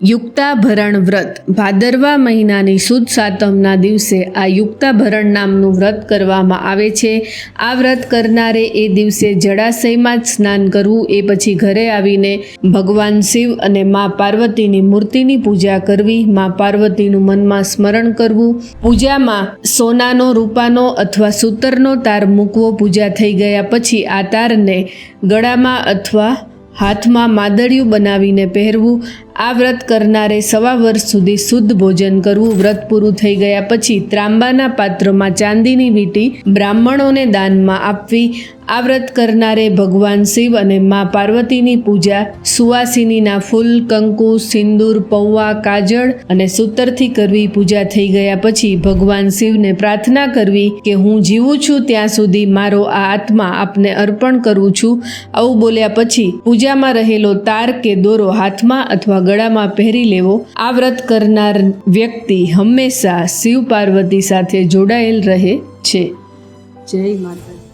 યુક્તાભરણ વ્રત. ભાદરવા મહિનાની સુદ સાતમના દિવસે આ યુક્તાભરણ નામનું વ્રત કરવામાં આવે છે. આ વ્રત કરનારે એ દિવસે જળાશયમાં જ સ્નાન કરવું, એ પછી ઘરે આવીને ભગવાન શિવ અને મા પાર્વતીની મૂર્તિની પૂજા કરવી, મા પાર્વતીનું મનમાં સ્મરણ કરવું. પૂજામાં સોનાનો રૂપાનો અથવા સૂતરનો તાર મૂકવો, પૂજા થઈ ગયા પછી આ તારને ગળામાં અથવા હાથમાં માદળિયું બનાવીને પહેરવું, આ વ્રત કરનારે સવા વર્ષ સુધી શુદ્ધ ભોજન કરવું વ્રત પૂરું થઈ ગયા પછી ત્રાંબાના પાત્રમાં ચાંદીની વીંટી બ્રાહ્મણોને દાનમાં આપવી આ વ્રત કરનારે ભગવાન શિવ અને મા પાર્વતીની પૂજા, સુવાસિનીના ફૂલ, કંકુ, સિંદૂર, પૌવા, કાજળ અને સૂતરથી કરવી પૂજા થઈ ગયા પછી ભગવાન શિવને પ્રાર્થના કરવી કે હું જીવું છું ત્યાં સુધી મારો આ આત્મા આપને અર્પણ કરું છું. આવું બોલ્યા પછી પૂજામાં રહેલો તાર કે દોરો હાથમાં અથવા ગળામાં પહેરી લેવો. આ વ્રત કરનાર વ્યક્તિ હંમેશા શિવ પાર્વતી સાથે જોડાયેલ રહે છે. જય માતા